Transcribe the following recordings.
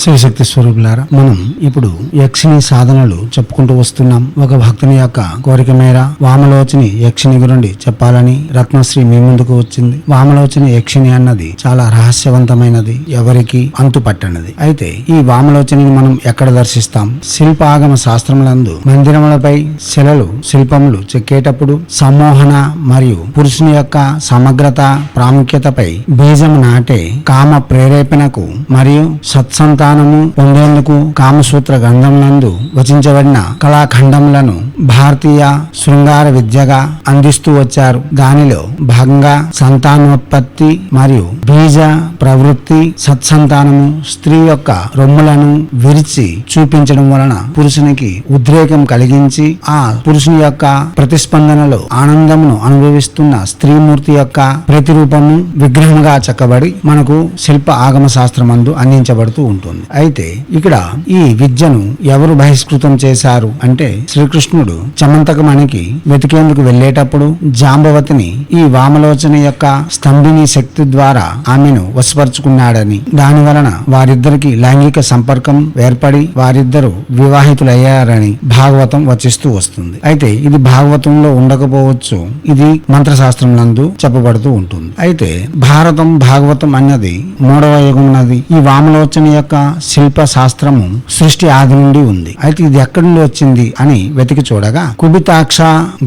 శివశక్తి స్వరూపులారా మనం ఇప్పుడు యక్షిని సాధనలు చెప్పుకుంటూ వస్తున్నాం. ఒక భక్తుని యొక్క కోరిక మేర వామలోచని యక్షిని గురండి చెప్పాలని రత్నశ్రీ మీ ముందుకు వచ్చింది. వామలోచని యక్షిని అన్నది చాలా రహస్యవంతమైనది ఎవరికి అంతు పట్టనది అయితే ఈ వామలోచనిని మనం ఎక్కడ దర్శిస్తాం? శిల్పాగమ శాస్త్రములందు మందిరములపై శిలలు శిల్పములు చెక్కేటప్పుడు సమ్మోహన మరియు పురుషుని యొక్క సమగ్రత ప్రాముఖ్యతపై బీజం నాటే కామ ప్రేరేపణకు మరియు సత్సంత సంతానము పొందేందుకు కామసూత్ర గంధం నందు వచించబడిన కళాఖండములను భారతీయ శృంగార విద్యగా అందిస్తూ వచ్చారు. దానిలో భాగంగా సంతానోత్పత్తి మరియు బీజ ప్రవృత్తి సత్సంతానము స్త్రీ యొక్క రొమ్ములను విరిచి చూపించడం వలన పురుషునికి ఉద్రేకం కలిగించి ఆ పురుషుని యొక్క ప్రతిస్పందనలో ఆనందమును అనుభవిస్తున్న స్త్రీమూర్తి యొక్క ప్రతిరూపము విగ్రహంగా చెక్కబడి మనకు శిల్ప ఆగమ శాస్త్రమందు అందించబడుతూ ఉంటుంది. అయితే ఇక్కడ ఈ విద్యను ఎవరు బహిష్కృతం చేశారు అంటే శ్రీకృష్ణుడు. చమంతకమణికి వెతికేందుకు వెళ్ళేటప్పుడు జాంబవతిని ఈ వామలోచన యొక్క స్తంభిని శక్తి ద్వారా ఆమెను వశపరుచుకున్నాడని. దాని వలన వారిద్దరికి లైంగిక సంపర్కం ఏర్పడి వారిద్దరు వివాహితులయ్యారని భాగవతం వచిస్తూ వస్తుంది. అయితే ఇది భాగవతంలో ఉండకపోవచ్చు. ఇది మంత్రశాస్త్రం నందు చెప్పబడుతూ ఉంటుంది. అయితే భారతం భాగవతం అన్నది మూడవ యుగమున్నది ఈ వామలోచన యొక్క శిల్ప శాస్త్రము సృష్టి ఆది నుండి ఉంది. అయితే ఇది ఎక్కడి నుండి వచ్చింది అని వెతికి చూడగా కుబితాక్ష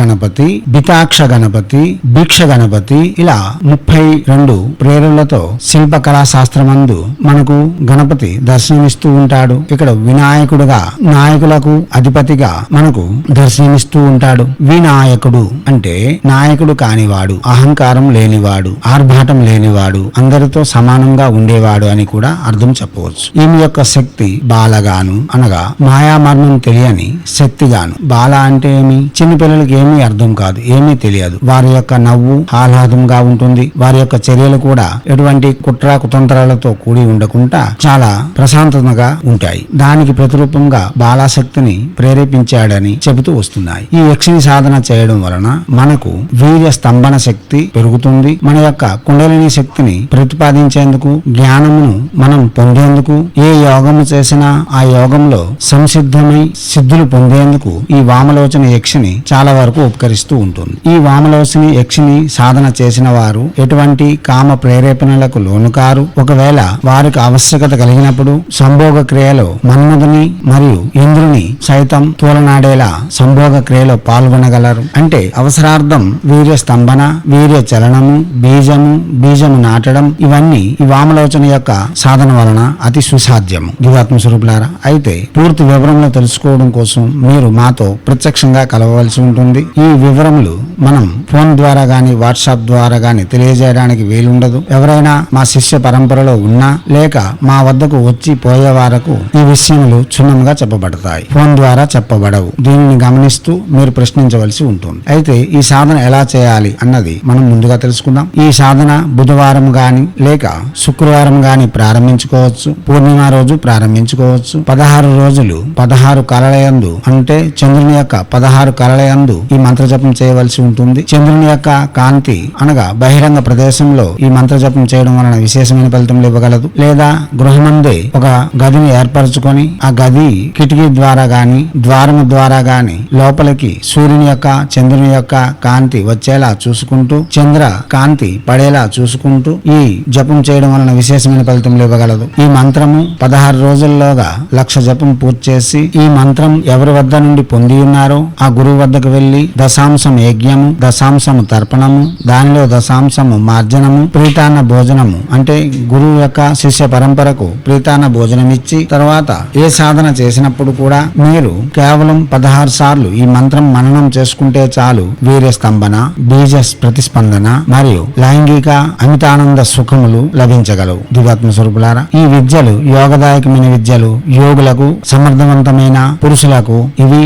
గణపతి బితాక్ష గణపతి భిక్ష గణపతి ఇలా ముప్పై రెండు ప్రేరులతో శిల్ప కళా శాస్త్రమందు మనకు గణపతి దర్శనమిస్తూ ఉంటాడు. ఇక్కడ వినాయకుడుగా నాయకులకు అధిపతిగా మనకు దర్శనమిస్తూ ఉంటాడు. వినాయకుడు అంటే నాయకుడు కానివాడు అహంకారం లేనివాడు ఆర్భాటం లేనివాడు అందరితో సమానంగా ఉండేవాడు అని కూడా అర్థం చెప్పవచ్చు. ఈమె యొక్క శక్తి బాలగాను అనగా మాయామర్మం తెలియని శక్తిగాను బాల అంటే ఏమి? చిన్న పిల్లలకి ఏమీ అర్థం కాదు ఏమీ తెలియదు. వారి యొక్క నవ్వు ఆహ్లాదంగా ఉంటుంది. వారి యొక్క చర్యలు కూడా ఎటువంటి కుట్ర కుతంత్రాలతో కూడి ఉండకుండా చాలా ప్రశాంతతగా ఉంటాయి. దానికి ప్రతిరూపంగా బాలాశక్తిని ప్రేరేపించాడని చెబుతూ వస్తున్నాయి. ఈ యక్షిని సాధన చేయడం వలన మనకు వీర్య స్తంభన శక్తి పెరుగుతుంది. మన యొక్క కుండలిని శక్తిని ప్రతిపాదించేందుకు జ్ఞానమును మనం పొందేందుకు ఏ యోగము చేసినా ఆ యోగంలో సంసిద్ధమై సిద్ధులు పొందేందుకు ఈ వామలోచన యక్షిని చాలా వరకు ఉపకరిస్తూ ఉంటుంది. ఈ వామలోచన యక్షిని సాధన చేసిన వారు ఎటువంటి కామ ప్రేరేపణలకు లోను కారు. ఒకవేళ వారికి ఆవశ్యకత కలిగినప్పుడు సంభోగ క్రియలో మన్మధుని మరియు ఇంద్రుని సైతం తూలనాడేలా సంభోగ క్రియలో పాల్గొనగలరు. అంటే అవసరార్థం వీర్య స్తంభన వీర్య చలనము బీజము బీజము నాటడం ఇవన్నీ ఈ వామలోచన యొక్క సాధన వలన అతి సుసాధ్యము. దివాత్మ స్వరూపులారా అయితే పూర్తి వివరములు తెలుసుకోవడం కోసం మీరు మాతో ప్రత్యక్షంగా కలవవలసి ఉంటుంది. ఈ వివరములు మనం ఫోన్ ద్వారా గాని వాట్సాప్ ద్వారా గాని తెలియజేయడానికి వీలుండదు. ఎవరైనా మా శిష్య పరంపరలో ఉన్నా లేక మా వద్దకు వచ్చి పోయే వారకు ఈ విషయములు క్షుణ్ణంగా చెప్పబడతాయి. ఫోన్ ద్వారా చెప్పబడవు. దీనిని గమనిస్తూ మీరు ప్రశ్నించవలసి ఉంటుంది. అయితే ఈ సాధన ఎలా చేయాలి అన్నది మనం ముందుగా తెలుసుకుందాం. ఈ సాధన బుధవారం గాని లేక శుక్రవారం గాని ప్రారంభించుకోవచ్చు. పూర్ణిమ రోజు ప్రారంభించుకోవచ్చు. పదహారు రోజులు పదహారు కళలయందు అంటే చంద్రుని యొక్క పదహారు కళలయందు ఈ మంత్ర జపం చేయవలసి ఉంటుంది. చంద్రుని యొక్క కాంతి అనగా బహిరంగ ప్రదేశంలో ఈ మంత్ర జపం చేయడం వలన విశేషమైన ఫలితములు ఇవ్వగలదు. లేదా గృహమందే ఒక గదిని ఏర్పరచుకొని ఆ గది కిటికీ ద్వారా గాని ద్వారము ద్వారా గాని లోపలికి సూర్యుని యొక్క చంద్రుని యొక్క కాంతి వచ్చేలా చూసుకుంటూ చంద్ర కాంతి పడేలా చూసుకుంటూ ఈ జపం చేయడం వలన విశేషమైన ఫలితములు ఇవ్వగలదు. ఈ మంత్రము పదహారు రోజుల్లోగా లక్ష జపం పూర్తి చేసి ఈ మంత్రం ఎవరి వద్ద నుండి పొంది ఉన్నారో. ఆ గురువు వద్దకు వెళ్ళి దశాంశం యజ్ఞము దశాంశము తర్పణము దానిలో దశాంశము మార్జనము ప్రీతాన్న భోజనము అంటే గురువు యొక్క శిష్య పరంపరకు ప్రీతాన్న భోజనం ఇచ్చి తర్వాత ఏ సాధన చేసినప్పుడు కూడా మీరు కేవలం పదహారు సార్లు ఈ మంత్రం మననం చేసుకుంటే చాలు. వీర్య స్తంభన బీజ ప్రతిస్పందన మరియు లైంగిక అమితానంద సుఖములు లభించగలవు. దివాత్మ స్వరూపులారా ఈ విద్యలు యోగదాయకమైన విద్యలు. యోగులకు సమర్థవంతమైన పురుషులకు ఇవి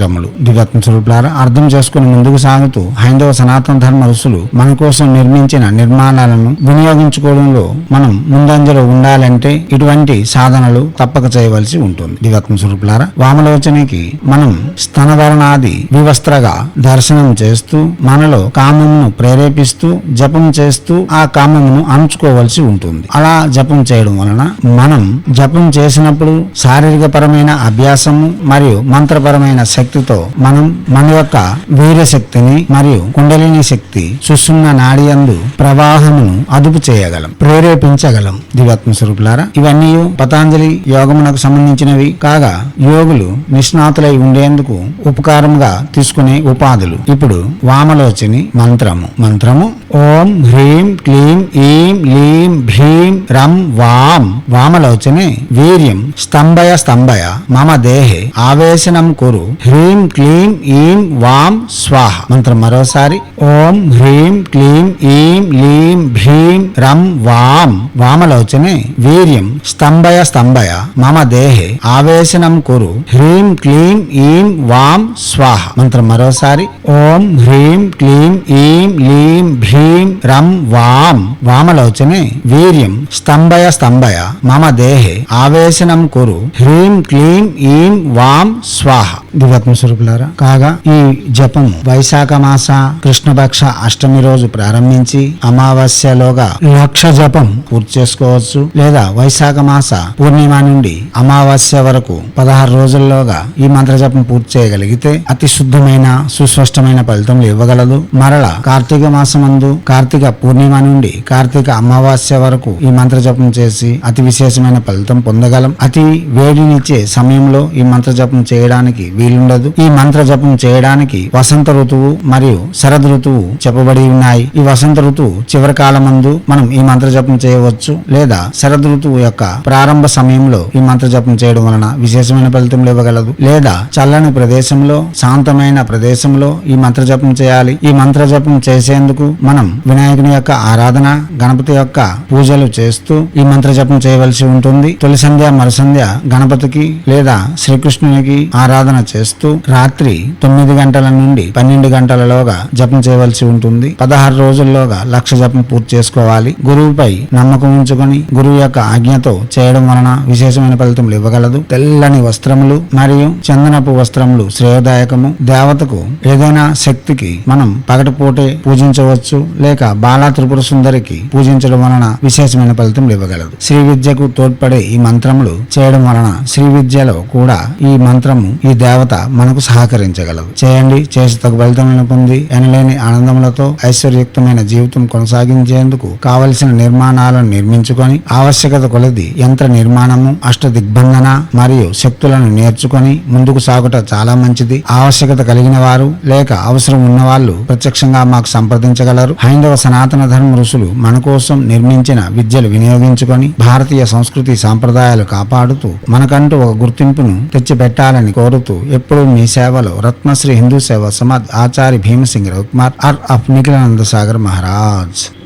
ఆవశ్యకములు దిగత్మ స్వరూపులారా అర్థం చేసుకుని ముందుకు సాగుతూ హైందవ సనాతన ధర్మ ఋషులు మన కోసం నిర్మించిన నిర్మాణాలను వినియోగించుకోవడంలో మనం ముందంజలో ఉండాలంటే ఇటువంటి సాధనలు తప్పక చేయవలసి ఉంటుంది. దిగత్మ స్వరూపులారా వామలోచనకి మనం స్తనధరణాది వివస్త్రగా దర్శనం చేస్తూ మనలో కామమును ప్రేరేపిస్తూ జపం చేస్తూ ఆ కామమును అణుచుకోవలసి ఉంటుంది. అలా జపం చేయడం వలన మనం జపం చేసినప్పుడు శారీరక పరమైన అభ్యాసము మరియు మంత్రపరమైన శక్తి శక్తితో మనం మన యొక్క వీర్యశక్తిని మరియు కుండలిని శక్తి సుషుమ్న నాడి అందు ప్రవాహమును అదుపు చేయగలం ప్రేరేపించగలం. దివాత్మ స్వరూపులారా ఇవన్నీ పతాంజలి యోగమునకు సంబంధించినవి. కాగా యోగులు నిష్ణాతులై ఉండేందుకు ఉపకారంగా తీసుకునే ఉపాధులు. ఇప్పుడు వామలోచని మంత్రము. మంత్రము ఓం హ్రీం క్లీం ఈం లీం భ్రీం రం వాం. వామలోచనే వీర్యం స్తంభయ స్తంభయ మమ దేహే ఆవేశనం కురు హ్రీ హ్రీం క్లీం ఈం వాం స్వాహ. మంత్రం మరోసారి. ఓం హ్రీం క్లీం ఈం లీం భ్రీం రం వాం. వామలోచనే వీర్యం స్తంభయ స్తంభయ మమ దేహే ఆవేశనం కురు. హ్రీం క్లీం ఈం వాం స్వాహ. మంత్రం మరోసారి. ఓం హ్రీం క్లీం ఈం లీం భ్రీం రం వాం. వామలోచనే వీర్యం స్తంభయ స్తంభయ మమ దేహే ఆవేశనం కురు. హ్రీం క్లీం ఈం వాం స్వాహ. ఆత్మస్వరూపులారా కాగా ఈ జపం వైశాఖ మాస కృష్ణపక్ష అష్టమి రోజు ప్రారంభించి అమావాస్యలోగా లక్ష జపం పూర్తి చేసుకోవచ్చు. లేదా వైశాఖ మాస పూర్ణిమ నుండి అమావాస్య వరకు పదహారు రోజుల్లోగా ఈ మంత్ర జపం పూర్తి చేయగలిగితే అతి శుద్ధమైన సుస్పష్టమైన ఫలితం ఇవ్వగలదు. మరల కార్తీక మాసమందు కార్తీక పూర్ణిమ నుండి కార్తీక అమావాస్య వరకు ఈ మంత్ర జపం చేసి అతి విశేషమైన ఫలితం పొందగలం. అతి వేడినిచ్చే సమయంలో ఈ మంత్ర జపం చేయడానికి ఉండదు. ఈ మంత్ర జపం చేయడానికి వసంత ఋతువు మరియు శరద్ ఋతువు చెప్పబడి ఉన్నాయి. ఈ వసంత ఋతువు చివరి కాలమందు మనం ఈ మంత్ర జపం చేయవచ్చు లేదా శరద్ ఋతువు యొక్క ప్రారంభ సమయంలో ఈ మంత్ర జపం చేయడం వలన విశేషమైన ఫలితం ఇవ్వగలదు లేదా చల్లని ప్రదేశంలో శాంతమైన ప్రదేశంలో ఈ మంత్ర జపం చేయాలి. ఈ మంత్ర జపం చేసేందుకు మనం వినాయకుని యొక్క ఆరాధన గణపతి యొక్క పూజలు చేస్తూ ఈ మంత్ర జపం చేయవలసి ఉంటుంది. తొలి సంధ్య మరుసంధ్య గణపతికి లేదా శ్రీకృష్ణునికి ఆరాధన చేస్తూ రాత్రి తొమ్మిది గంటల నుండి పన్నెండు గంటలలోగా జపం చేయవలసి ఉంటుంది. పదహారు రోజుల్లోగా లక్ష జపం పూర్తి చేసుకోవాలి. గురువుపై నమ్మకం ఉంచుకొని గురువు యొక్క ఆజ్ఞతో చేయడం వలన విశేషమైన ఫలితములు ఇవ్వగలదు. తెల్లని వస్త్రములు మరియు చందనపు వస్త్రములు శ్రేయదాయకము. దేవతకు ఏదైనా శక్తికి మనం పగటిపూటే పూజించవచ్చు. లేక బాలా త్రిపుర సుందరికి పూజించడం వలన విశేషమైన ఫలితం ఇవ్వగలదు. శ్రీ విద్యకు తోడ్పడే ఈ మంత్రములు చేయడం వలన శ్రీ విద్యలో కూడా ఈ మంత్రము ఈ దేవత మనకు సహకరించగలవు. చేయండి చేసి తగు ఫలితములను పొంది ఎనలేని ఆనందములతో ఐశ్వర్యుక్తమైన జీవితం కొనసాగించేందుకు కావలసిన నిర్మాణాలను నిర్మించుకొని ఆవశ్యకత కొలది యంత్ర నిర్మాణము అష్ట దిగ్బంధన మరియు శక్తులను నేర్చుకొని ముందుకు సాగుట చాలా మంచిది. ఆవశ్యకత కలిగిన వారు లేక అవసరం ఉన్న వాళ్ళు ప్రత్యక్షంగా మాకు సంప్రదించగలరు. హైందవ సనాతన ధర్మ ఋషులు మన కోసం నిర్మించిన విద్యలు వినియోగించుకొని భారతీయ సంస్కృతి సాంప్రదాయాలు కాపాడుతూ మనకంటూ ఒక గుర్తింపును తెచ్చిపెట్టాలని కోరుతూ ఎప్పుడు మీ సేవలో రత్నశ్రీ హిందూ సేవా సమాజ్ ఆచార్య భీమసింగ్ రవికుమార్ ఆర్ ఆఫ్ నిఖిలానంద సాగర్ మహారాజ్.